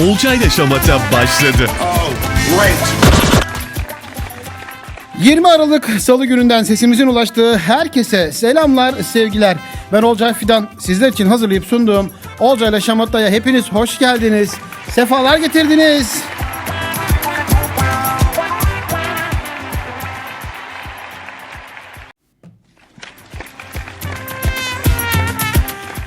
Olcayla Şamata başladı. 20 Aralık Salı gününden sesimizin ulaştığı herkese selamlar, sevgiler. Ben Olcay Fidan. Sizler için hazırlayıp sunduğum Olcay'la Şamata'ya hepiniz hoş geldiniz. Sefalar getirdiniz.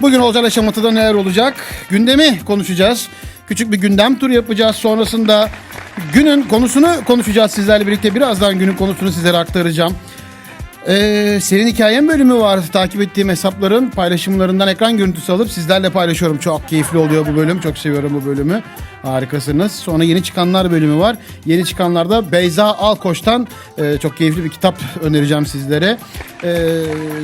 Bugün Olcay'la Şamata'da neler olacak? Gündemi konuşacağız. Küçük bir gündem turu yapacağız. Sonrasında günün konusunu konuşacağız sizlerle birlikte. Birazdan günün konusunu sizlere aktaracağım. Ee, senin hikayen bölümü var. Takip ettiğim hesapların paylaşımlarından ekran görüntüsü alıp sizlerle paylaşıyorum. Çok keyifli oluyor bu bölüm. Çok seviyorum bu bölümü. Harikasınız. Sonra yeni çıkanlar bölümü var. Yeni çıkanlarda Beyza Alkoç'tan e, çok keyifli bir kitap önereceğim sizlere. E,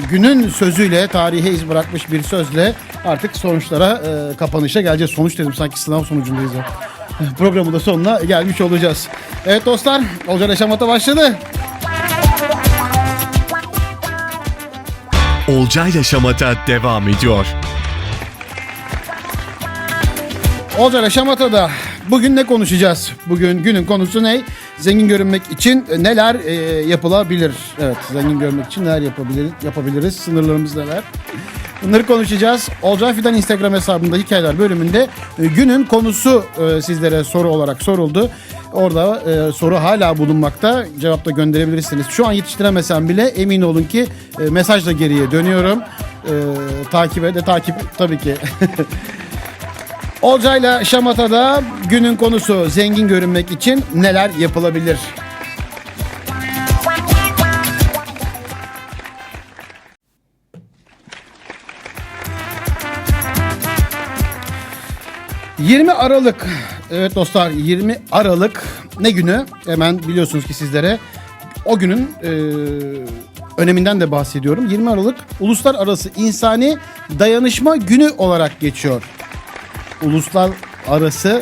günün sözüyle, tarihe iz bırakmış bir sözle artık sonuçlara, e, kapanışa geleceğiz. Sonuç dedim sanki sınav sonucundayız ya. Programın da sonuna gelmiş olacağız. Evet dostlar, Olcan Yaşamata başladı. Olcayla Şamata devam ediyor. Olcay Şamata'da bugün ne konuşacağız? Bugün günün konusu ne? Zengin görünmek için neler e, yapılabilir? Evet, zengin görünmek için neler yapabilir, yapabiliriz? Sınırlarımız neler? Bunları konuşacağız. Olcay Fidan Instagram hesabında hikayeler bölümünde e, günün konusu e, sizlere soru olarak soruldu. Orada e, soru hala bulunmakta. Cevap da gönderebilirsiniz. Şu an yetiştiremesem bile emin olun ki e, mesajla geriye dönüyorum. E, takibe de takip tabii ki Olcay'la Şamata'da günün konusu zengin görünmek için neler yapılabilir? ...20 Aralık... ...evet dostlar 20 Aralık... ...ne günü? Hemen biliyorsunuz ki sizlere... ...o günün... e, ...öneminden de bahsediyorum... ...20 Aralık... ...Uluslararası İnsani Dayanışma Günü olarak geçiyor uluslararası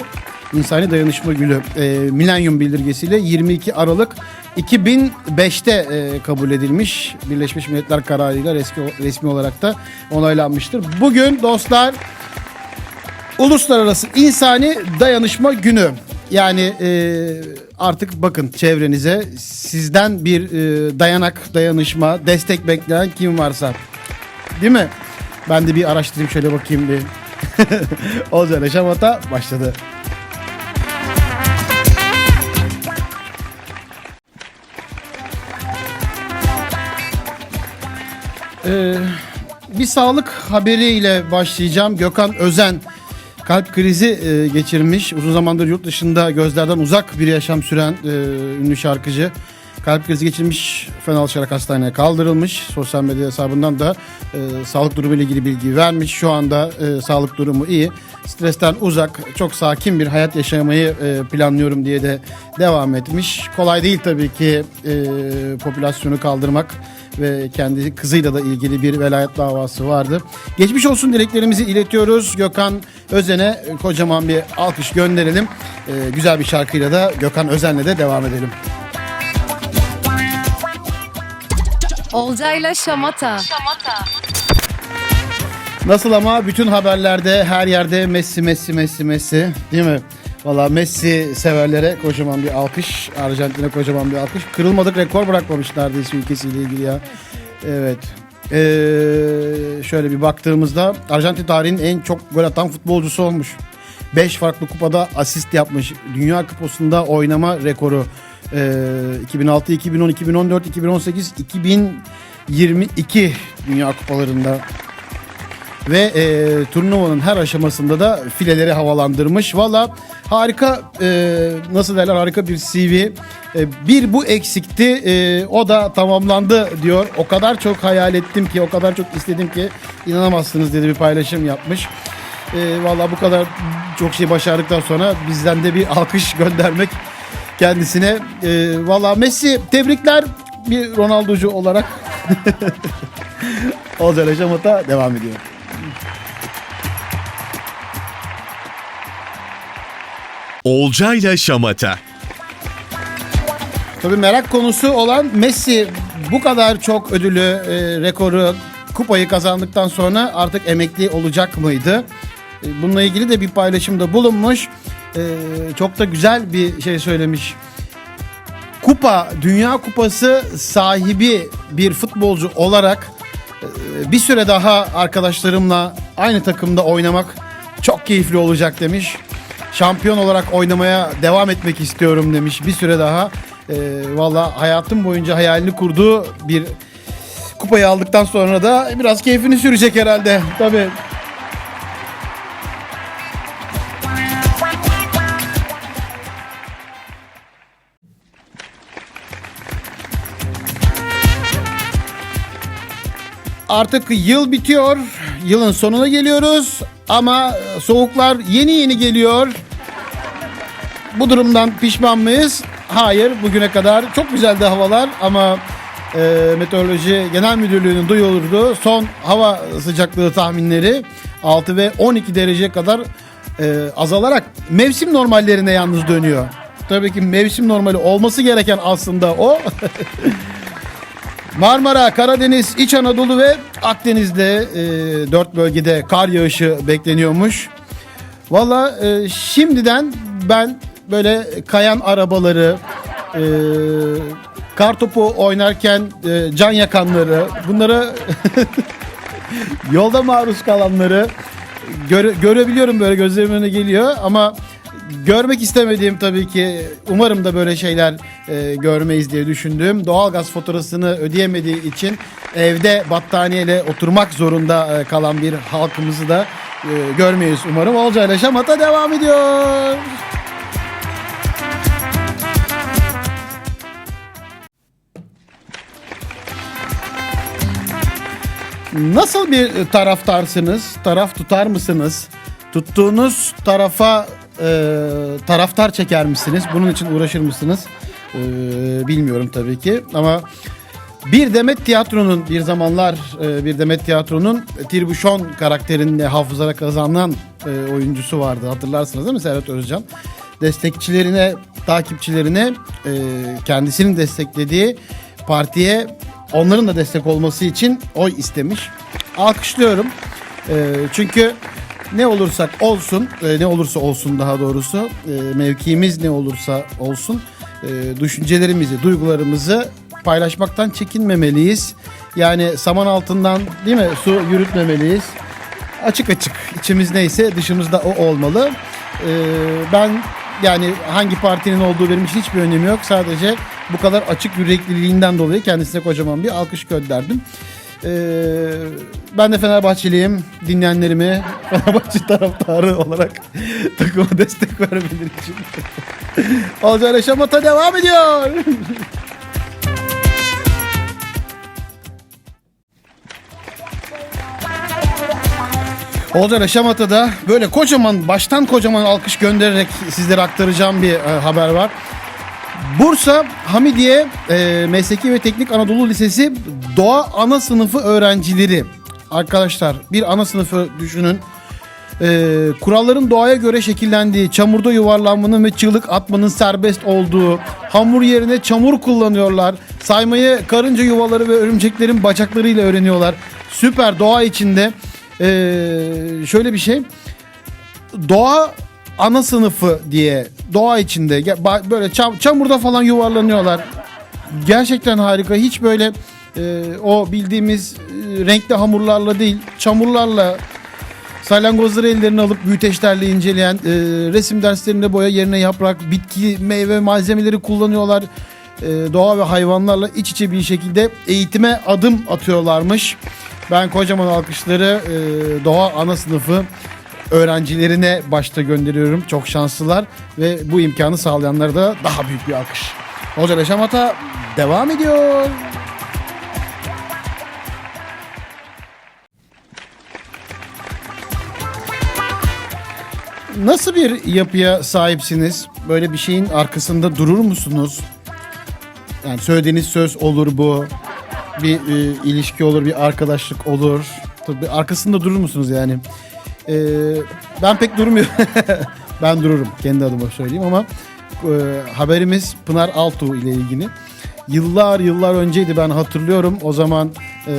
insani dayanışma günü e, milenyum bildirgesiyle 22 Aralık 2005'te e, kabul edilmiş. Birleşmiş Milletler kararıyla resmi, resmi olarak da onaylanmıştır. Bugün dostlar Uluslararası İnsani Dayanışma Günü. Yani e, artık bakın çevrenize sizden bir e, dayanak, dayanışma, destek bekleyen kim varsa. Değil mi? Ben de bir araştırayım şöyle bakayım bir. Olcay Şamata başladı. Ee, bir sağlık haberiyle başlayacağım. Gökhan Özen kalp krizi e, geçirmiş. Uzun zamandır yurt dışında gözlerden uzak bir yaşam süren e, ünlü şarkıcı. Kalp krizi geçirmiş, Fener Şarak Hastaneye kaldırılmış. Sosyal medya hesabından da e, sağlık durumu ile ilgili bilgi vermiş. Şu anda e, sağlık durumu iyi. Stresten uzak, çok sakin bir hayat yaşamayı e, planlıyorum diye de devam etmiş. Kolay değil tabii ki e, popülasyonu kaldırmak ve kendi kızıyla da ilgili bir velayet davası vardı. Geçmiş olsun dileklerimizi iletiyoruz. Gökhan Özen'e kocaman bir alkış gönderelim. E, güzel bir şarkıyla da Gökhan Özen'le de devam edelim. Olcayla Şamata. Nasıl ama bütün haberlerde her yerde Messi Messi Messi Messi değil mi? Valla Messi severlere kocaman bir alkış. Arjantin'e kocaman bir alkış. Kırılmadık rekor bırakmamış neredeyse ülkesiyle ilgili ya. Evet. Ee, şöyle bir baktığımızda Arjantin tarihinin en çok gol atan futbolcusu olmuş. 5 farklı kupada asist yapmış. Dünya Kupası'nda oynama rekoru. Ee, 2006, 2010, 2014, 2018, 2022 Dünya Kupalarında ve e, turnuvanın her aşamasında da fileleri havalandırmış. Valla harika e, nasıl derler harika bir CV. E, bir bu eksikti e, o da tamamlandı diyor. O kadar çok hayal ettim ki o kadar çok istedim ki inanamazsınız dedi bir paylaşım yapmış. E, Valla bu kadar çok şey başardıktan sonra bizden de bir alkış göndermek kendisine. E, Valla Messi tebrikler bir Ronaldo'cu olarak. Olcay Yaşamat'a devam ediyor. Olcayla Şamata. Tabii merak konusu olan Messi bu kadar çok ödülü, e, rekoru, kupayı kazandıktan sonra artık emekli olacak mıydı? E, Bununla ilgili de bir paylaşımda bulunmuş. E, çok da güzel bir şey söylemiş. Kupa, Dünya Kupası sahibi bir futbolcu olarak e, bir süre daha arkadaşlarımla aynı takımda oynamak çok keyifli olacak demiş. Şampiyon olarak oynamaya devam etmek istiyorum demiş bir süre daha. E, Valla hayatım boyunca hayalini kurduğu bir kupayı aldıktan sonra da biraz keyfini sürecek herhalde. Tabii. Artık yıl bitiyor. Yılın sonuna geliyoruz. Ama soğuklar yeni yeni geliyor. Bu durumdan pişman mıyız? Hayır. Bugüne kadar çok güzeldi havalar ama e, Meteoroloji Genel Müdürlüğü'nün duyurduğu son hava sıcaklığı tahminleri 6 ve 12 derece kadar e, azalarak mevsim normallerine yalnız dönüyor. Tabii ki mevsim normali olması gereken aslında o. Marmara, Karadeniz, İç Anadolu ve Akdeniz'de e, dört bölgede kar yağışı bekleniyormuş. Valla e, şimdiden ben böyle kayan arabaları, e, kar topu oynarken e, can yakanları, bunları yolda maruz kalanları göre- görebiliyorum böyle gözlerimin önüne geliyor ama görmek istemediğim tabii ki umarım da böyle şeyler e, görmeyiz diye düşündüğüm doğalgaz faturasını ödeyemediği için evde battaniyeyle oturmak zorunda e, kalan bir halkımızı da e, görmeyiz umarım. Olcayla Şamata devam ediyor. Nasıl bir taraftarsınız? Taraf tutar mısınız? Tuttuğunuz tarafa e, taraftar çeker misiniz? Bunun için uğraşır mısınız? E, bilmiyorum tabii ki ama bir Demet Tiyatro'nun bir zamanlar e, bir Demet Tiyatro'nun Tirbuşon karakterinde hafızalara kazanan e, oyuncusu vardı. Hatırlarsınız değil mi Serhat Özcan? Destekçilerine, takipçilerine e, kendisinin desteklediği partiye onların da destek olması için oy istemiş. Alkışlıyorum. E, çünkü ne olursak olsun, e, ne olursa olsun daha doğrusu, e, mevkiimiz ne olursa olsun, e, düşüncelerimizi, duygularımızı paylaşmaktan çekinmemeliyiz. Yani saman altından değil mi su yürütmemeliyiz. Açık açık içimiz neyse dışımızda o olmalı. E, ben yani hangi partinin olduğu benim için hiçbir önemi yok. Sadece bu kadar açık yürekliliğinden dolayı kendisine kocaman bir alkış gönderdim. Ee, ben de Fenerbahçeliyim. Dinleyenlerimi Fenerbahçe taraftarı olarak takıma destek vermeleri için. Olcay Şamata devam ediyor. Olcay Şamata'da böyle kocaman baştan kocaman alkış göndererek sizlere aktaracağım bir e, haber var. Bursa Hamidiye e, Mesleki ve Teknik Anadolu Lisesi Doğa Ana Sınıfı öğrencileri. Arkadaşlar bir ana sınıfı düşünün. E, kuralların doğaya göre şekillendiği, çamurda yuvarlanmanın ve çığlık atmanın serbest olduğu, hamur yerine çamur kullanıyorlar. Saymayı karınca yuvaları ve örümceklerin bacaklarıyla öğreniyorlar. Süper doğa içinde. E, şöyle bir şey doğa ana sınıfı diye doğa içinde böyle çam- çamurda falan yuvarlanıyorlar. Gerçekten harika. Hiç böyle e, o bildiğimiz e, renkli hamurlarla değil, çamurlarla salyangozları ellerine alıp büyüteçlerle inceleyen e, resim derslerinde boya yerine yaprak, bitki, meyve malzemeleri kullanıyorlar. E, doğa ve hayvanlarla iç içe bir şekilde eğitime adım atıyorlarmış. Ben kocaman alkışları e, doğa ana sınıfı öğrencilerine başta gönderiyorum. Çok şanslılar ve bu imkanı sağlayanlara da daha büyük bir alkış. Hoca Leşamata devam ediyor. Nasıl bir yapıya sahipsiniz? Böyle bir şeyin arkasında durur musunuz? Yani söylediğiniz söz olur bu. Bir e, ilişki olur, bir arkadaşlık olur. Tabii arkasında durur musunuz yani? E, ben pek durmuyorum. ben dururum kendi adıma söyleyeyim ama e, haberimiz Pınar Altuğ ile ilgili. Yıllar yıllar önceydi ben hatırlıyorum. O zaman e,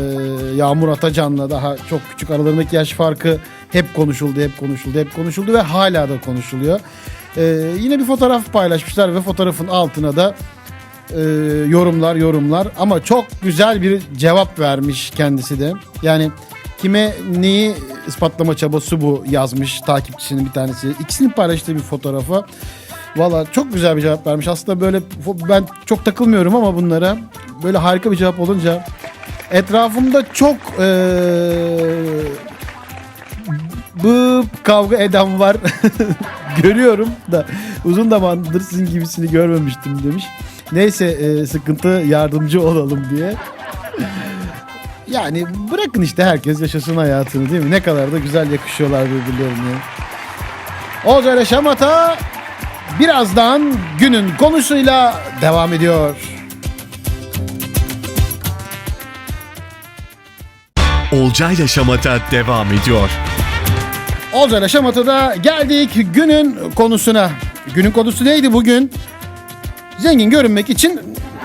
Yağmur Atacan'la daha çok küçük aralarındaki yaş farkı hep konuşuldu, hep konuşuldu, hep konuşuldu ve hala da konuşuluyor. Ee, yine bir fotoğraf paylaşmışlar ve fotoğrafın altına da e, yorumlar yorumlar ama çok güzel bir cevap vermiş kendisi de. Yani kime neyi ispatlama çabası bu yazmış takipçisinin bir tanesi. İkisinin paylaştığı bir fotoğrafa. Valla çok güzel bir cevap vermiş. Aslında böyle ben çok takılmıyorum ama bunlara böyle harika bir cevap olunca etrafımda çok e, bu kavga eden var. Görüyorum da uzun zamandır sizin gibisini görmemiştim demiş. Neyse e, sıkıntı yardımcı olalım diye. Yani bırakın işte herkes yaşasın hayatını değil mi? Ne kadar da güzel yakışıyorlar birbirlerine. Olcay ile Şamata birazdan günün konusuyla devam ediyor. Olcay ile Şamata devam ediyor. Olcay ile Şamata'da geldik günün konusuna. Günün konusu neydi bugün? Zengin görünmek için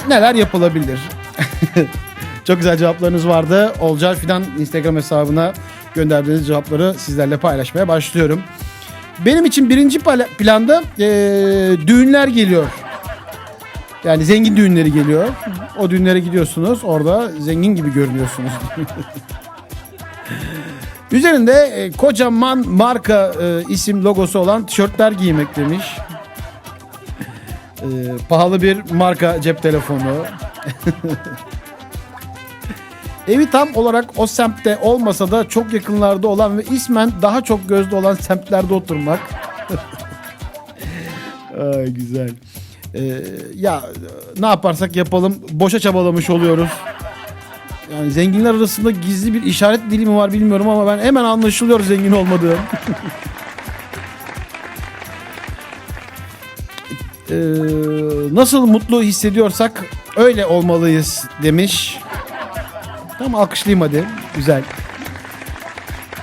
neler yapılabilir? Çok güzel cevaplarınız vardı. Olcay Fidan Instagram hesabına gönderdiğiniz cevapları sizlerle paylaşmaya başlıyorum. Benim için birinci planda eee, düğünler geliyor. Yani zengin düğünleri geliyor. O düğünlere gidiyorsunuz. Orada zengin gibi görünüyorsunuz. Üzerinde e, kocaman marka e, isim logosu olan tişörtler giymek demiş. E, pahalı bir marka cep telefonu. Evi tam olarak o semtte olmasa da çok yakınlarda olan ve ismen daha çok gözde olan semtlerde oturmak. Ay güzel. E, ya ne yaparsak yapalım boşa çabalamış oluyoruz. Yani zenginler arasında gizli bir işaret dili mi var bilmiyorum ama ben hemen anlaşılıyor zengin olmadığım. Ee, nasıl mutlu hissediyorsak öyle olmalıyız demiş. Tamam alkışlayayım hadi. Güzel.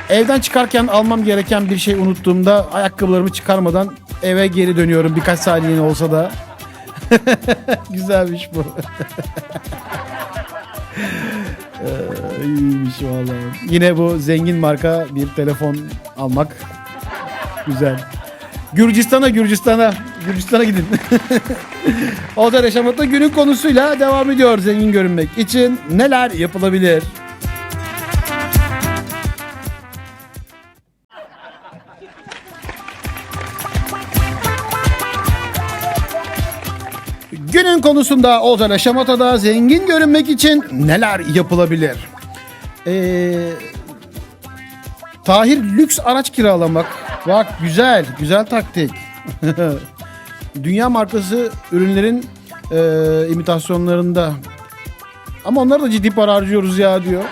Evden çıkarken almam gereken bir şey unuttuğumda ayakkabılarımı çıkarmadan eve geri dönüyorum birkaç saniye olsa da. Güzelmiş bu. İyiymiş vallahi. Yine bu zengin marka bir telefon almak güzel. Gürcistan'a Gürcistan'a Gürcistan'a gidin. Olcay Yaşamat'ta günün konusuyla devam ediyor zengin görünmek için neler yapılabilir? Konusunda Olcay Yaşamata'da zengin görünmek için neler yapılabilir? Ee, Tahir lüks araç kiralamak. Bak güzel, güzel taktik. Dünya markası ürünlerin e, imitasyonlarında. Ama onlara da ciddi para harcıyoruz ya diyor.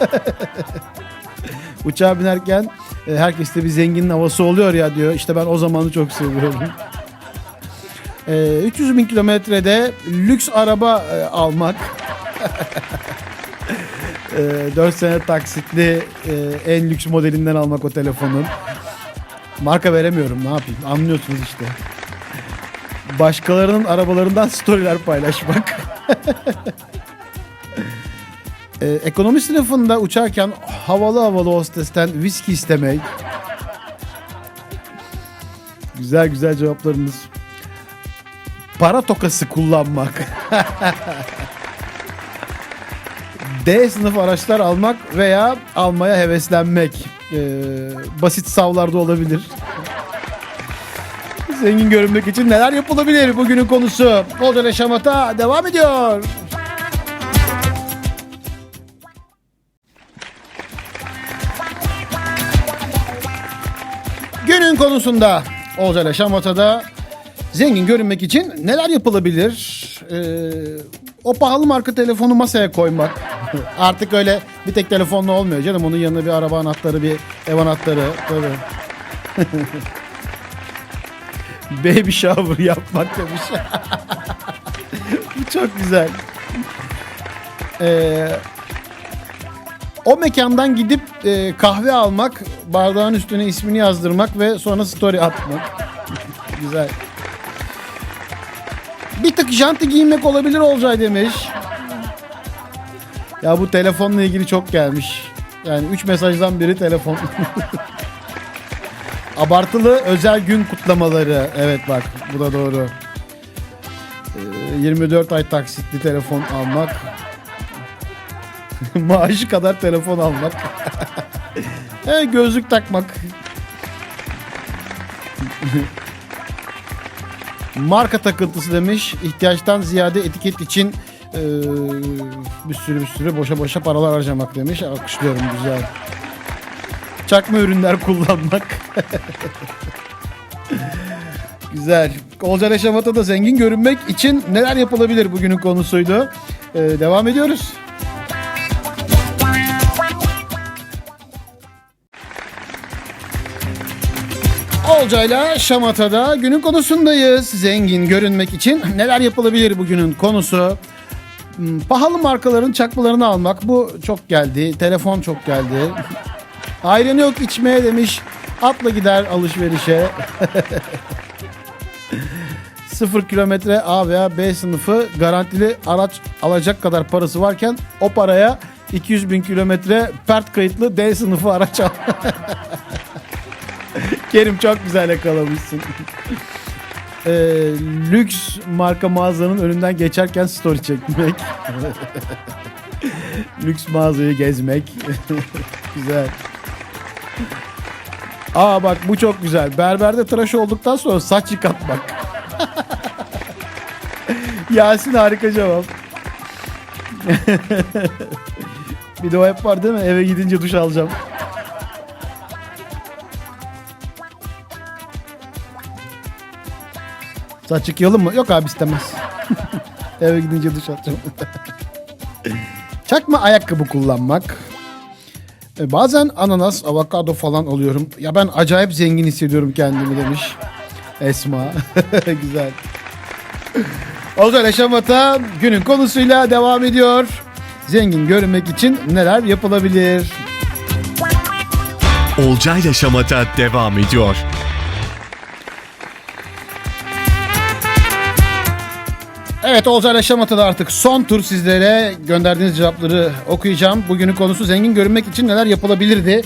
Uçağa binerken e, herkeste bir zenginin havası oluyor ya diyor. İşte ben o zamanı çok seviyorum. E, 300 bin kilometrede lüks araba e, almak. 4 sene taksitli e, en lüks modelinden almak o telefonun. Marka veremiyorum ne yapayım anlıyorsunuz işte. Başkalarının arabalarından storyler paylaşmak. e, ekonomi sınıfında uçarken havalı havalı hostesten viski istemek. Güzel güzel cevaplarınız. Para tokası kullanmak. D sınıf araçlar almak veya almaya heveslenmek. Ee, basit savlarda olabilir. Zengin görünmek için neler yapılabilir bugünün konusu. Olcay Şamata devam ediyor. Günün konusunda Olcay Şamata'da zengin görünmek için neler yapılabilir? Ee, o pahalı marka telefonu masaya koymak. Artık öyle bir tek telefonla olmuyor canım. Onun yanına bir araba anahtarı, bir ev anahtarı. Tabii. Baby shower yapmak demiş. Bu çok güzel. Ee, o mekandan gidip e, kahve almak, bardağın üstüne ismini yazdırmak ve sonra story atmak. güzel. Bir tık janti giymek olabilir Olcay demiş. Ya bu telefonla ilgili çok gelmiş. Yani 3 mesajdan biri telefon. Abartılı özel gün kutlamaları. Evet bak bu da doğru. Ee, 24 ay taksitli telefon almak. Maaşı kadar telefon almak. e, gözlük takmak. Marka takıntısı demiş. İhtiyaçtan ziyade etiket için e, bir sürü bir sürü boşa boşa paralar harcamak demiş. Alkışlıyorum güzel. Çakma ürünler kullanmak. Güzel. Olcan Eşamat'a da zengin görünmek için neler yapılabilir bugünün konusuydu. Ee, devam ediyoruz. Olcayla Şamata'da günün konusundayız. Zengin görünmek için neler yapılabilir bugünün konusu? Hmm, Pahalı markaların çakmalarını almak bu çok geldi. Telefon çok geldi. Ayranı yok içmeye demiş. Atla gider alışverişe. Sıfır kilometre A veya B sınıfı garantili araç alacak kadar parası varken o paraya 200 bin kilometre pert kayıtlı D sınıfı araç al. Kerim çok güzel yakalamışsın. Ee, lüks marka mağazanın önünden geçerken story çekmek. lüks mağazayı gezmek. güzel. Aa bak bu çok güzel. Berberde tıraş olduktan sonra saç yıkatmak. Yasin harika cevap. bir de o hep var değil mi? Eve gidince duş alacağım. Saç yıkayalım mı? Yok abi istemez. Eve gidince duş alacağım. Çakma ayakkabı kullanmak. E, bazen ananas, avokado falan alıyorum. Ya ben acayip zengin hissediyorum kendimi demiş. Esma. Güzel. Ozan Eşamat'a günün konusuyla devam ediyor. Zengin görünmek için neler yapılabilir? Olcayla Şamata devam ediyor. Evet Olcay Şamata'da artık son tur sizlere gönderdiğiniz cevapları okuyacağım. Bugünün konusu zengin görünmek için neler yapılabilirdi?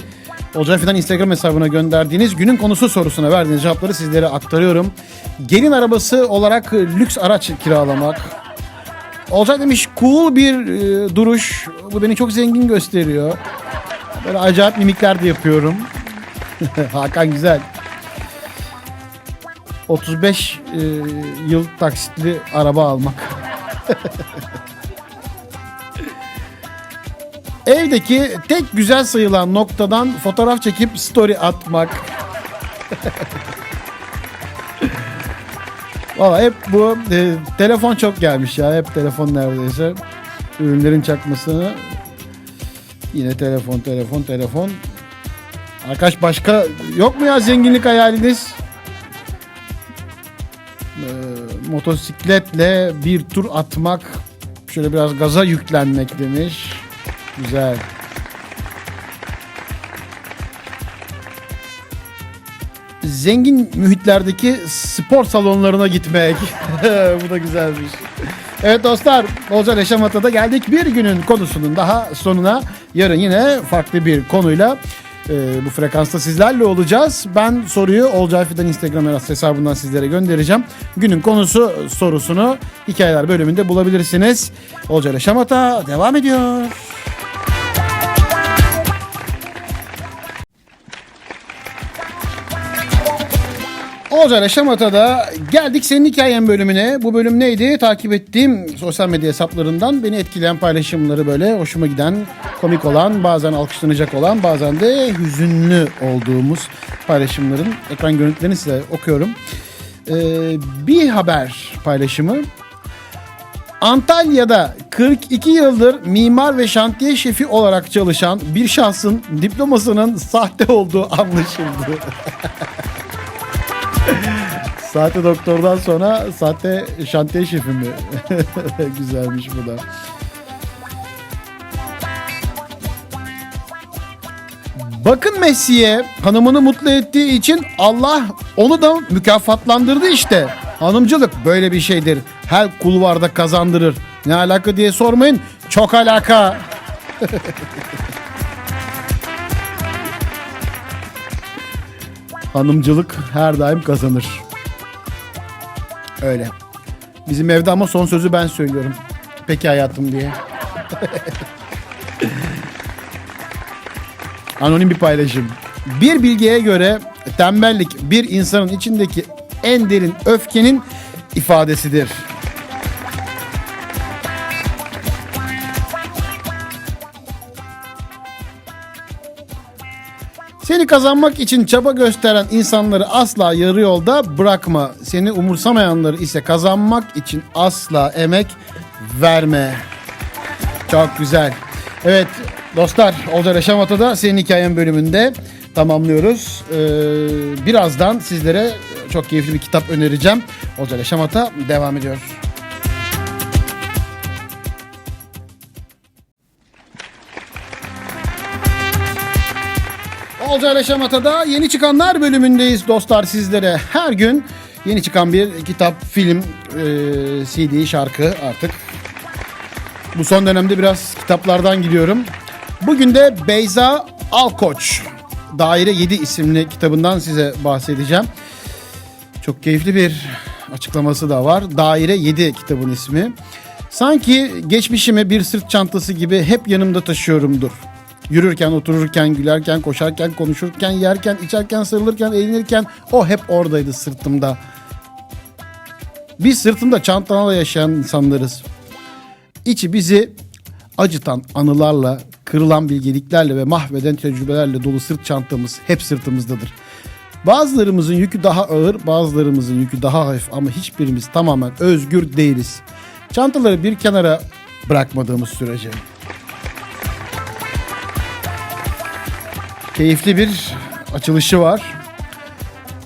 Olcay Fidan Instagram hesabına gönderdiğiniz günün konusu sorusuna verdiğiniz cevapları sizlere aktarıyorum. Gelin arabası olarak lüks araç kiralamak. Olcay demiş cool bir e, duruş. Bu beni çok zengin gösteriyor. Böyle acayip mimikler de yapıyorum. Hakan güzel. 35 e, yıl taksitli araba almak. Evdeki tek güzel sayılan noktadan fotoğraf çekip story atmak. Valla hep bu e, telefon çok gelmiş ya. Hep telefon neredeyse. Ürünlerin çakmasını. Yine telefon, telefon, telefon. Arkadaş başka yok mu ya zenginlik hayaliniz? Motosikletle bir tur atmak, şöyle biraz gaza yüklenmek demiş. Güzel. Zengin mühitlerdeki spor salonlarına gitmek. Bu da güzelmiş. Evet dostlar, Ozan Eşamata'da geldik. Bir günün konusunun daha sonuna. Yarın yine farklı bir konuyla e, bu frekansta sizlerle olacağız. Ben soruyu Olcay Fidan Instagram hesabından sizlere göndereceğim. Günün konusu sorusunu hikayeler bölümünde bulabilirsiniz. Olcay ile Şamata devam ediyor. Olcay Şamata'da geldik senin hikayen bölümüne. Bu bölüm neydi? Takip ettiğim sosyal medya hesaplarından beni etkileyen paylaşımları böyle hoşuma giden, komik olan, bazen alkışlanacak olan, bazen de hüzünlü olduğumuz paylaşımların ekran görüntülerini size okuyorum. Ee, bir haber paylaşımı. Antalya'da 42 yıldır mimar ve şantiye şefi olarak çalışan bir şahsın diplomasının sahte olduğu anlaşıldı. Sahte doktordan sonra sahte şantiye şefi mi? Güzelmiş bu da. Bakın Messi'ye hanımını mutlu ettiği için Allah onu da mükafatlandırdı işte. Hanımcılık böyle bir şeydir. Her kulvarda kazandırır. Ne alaka diye sormayın. Çok alaka. Hanımcılık her daim kazanır. Öyle. Bizim evde ama son sözü ben söylüyorum. Peki hayatım diye. Anonim bir paylaşım. Bir bilgiye göre tembellik bir insanın içindeki en derin öfkenin ifadesidir. Seni kazanmak için çaba gösteren insanları asla yarı yolda bırakma. Seni umursamayanları ise kazanmak için asla emek verme. Çok güzel. Evet dostlar Olcay Yaşamata'da senin hikayen bölümünde tamamlıyoruz. Ee, birazdan sizlere çok keyifli bir kitap önereceğim. Olcay Yaşamata devam ediyor. Olcay Yaşamata'da yeni çıkanlar bölümündeyiz dostlar sizlere. Her gün yeni çıkan bir kitap, film, e, CD, şarkı artık bu son dönemde biraz kitaplardan gidiyorum. Bugün de Beyza Alkoç Daire 7 isimli kitabından size bahsedeceğim. Çok keyifli bir açıklaması da var. Daire 7 kitabın ismi. Sanki geçmişimi bir sırt çantası gibi hep yanımda taşıyorumdur. Yürürken, otururken, gülerken, koşarken, konuşurken, yerken, içerken, sarılırken, eğlenirken o hep oradaydı sırtımda. Biz sırtında çantalarla yaşayan insanlarız. İçi bizi acıtan anılarla, kırılan bilgeliklerle ve mahveden tecrübelerle dolu sırt çantamız hep sırtımızdadır. Bazılarımızın yükü daha ağır, bazılarımızın yükü daha hafif ama hiçbirimiz tamamen özgür değiliz. Çantaları bir kenara bırakmadığımız sürece. Keyifli bir açılışı var.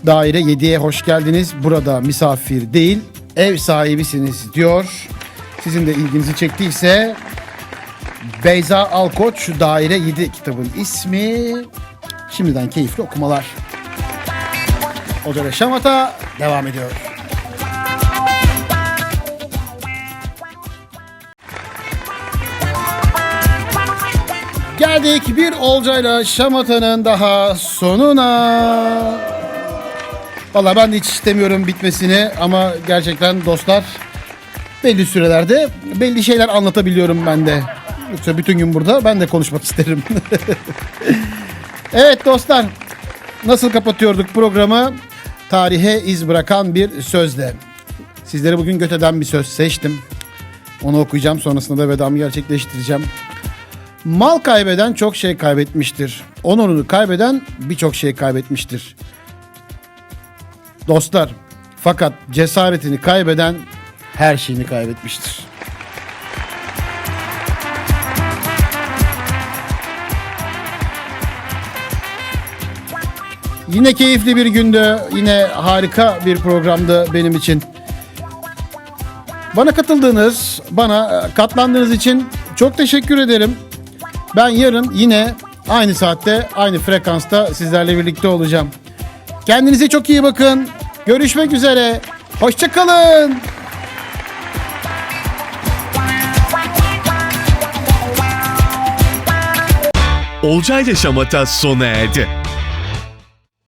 Daire 7'ye hoş geldiniz. Burada misafir değil, ev sahibisiniz diyor. Sizin de ilginizi çektiyse Beyza Alkoç Daire 7 kitabın ismi. Şimdiden keyifli okumalar. Ve Şamata devam ediyor. Geldik bir Olcayla Şamata'nın daha sonuna. Valla ben hiç istemiyorum bitmesini ama gerçekten dostlar belli sürelerde belli şeyler anlatabiliyorum ben de. Yoksa bütün gün burada ben de konuşmak isterim. evet dostlar nasıl kapatıyorduk programı? Tarihe iz bırakan bir sözle. Sizlere bugün Göte'den bir söz seçtim. Onu okuyacağım sonrasında da vedamı gerçekleştireceğim. Mal kaybeden çok şey kaybetmiştir. Onurunu kaybeden birçok şey kaybetmiştir. Dostlar fakat cesaretini kaybeden her şeyini kaybetmiştir. Yine keyifli bir gündü. Yine harika bir programdı benim için. Bana katıldığınız, bana katlandığınız için çok teşekkür ederim. Ben yarın yine aynı saatte, aynı frekansta sizlerle birlikte olacağım. Kendinize çok iyi bakın. Görüşmek üzere. Hoşçakalın. Olcay ile Şamata sona erdi.